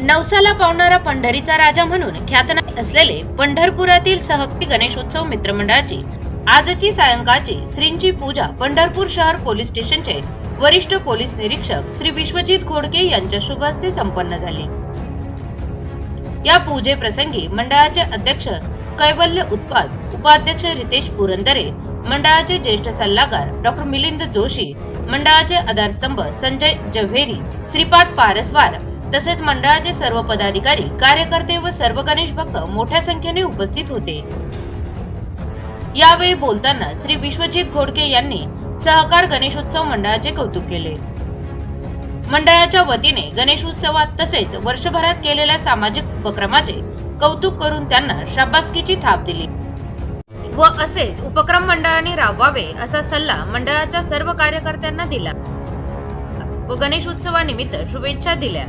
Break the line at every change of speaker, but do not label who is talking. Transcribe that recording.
नवसाला पावणारा पंढरीचा राजा म्हणून ख्यातनाम असलेले पंढरपुरातील सहकारी गणेशोत्सव मित्रमंडळाची आजची सायंकाळची श्रींची पूजा पंढरपूर शहर पोलीस स्टेशनचे वरिष्ठ पोलीस निरीक्षक श्री विश्वजित घोडके यांच्या शुभ हस्ते संपन्न झाली. या पूजेप्रसंगी मंडळाचे अध्यक्ष कैवल्य उत्पाद उपाध्यक्ष रितेश पुरंदरे मंडळाचे ज्येष्ठ सल्लागार डॉक्टर मिलिंद जोशी मंडळाचे आधारस्तंभ संजय जव्हेरी श्रीपाद पारसवार तसेच मंडळाचे सर्व पदाधिकारी कार्यकर्ते व सर्व गणेश भक्त मोठ्या संख्येने उपस्थित होते. यावेळी बोलताना श्री विश्वजित घोडके यांनी सहकार गणेशोत्सव मंडळाचे कौतुक केले. मंडळाच्या वतीने गणेशोत्सवात तसेच वर्षभरात केलेल्या सामाजिक उपक्रमाचे कौतुक करून त्यांना शाबासकीची थाप दिली. व असेच उपक्रम मंडळाने राबवावे असा सल्ला मंडळाच्या सर्व कार्यकर्त्यांना दिला. व गणेशोत्सवानिमित्त शुभेच्छा दिल्या.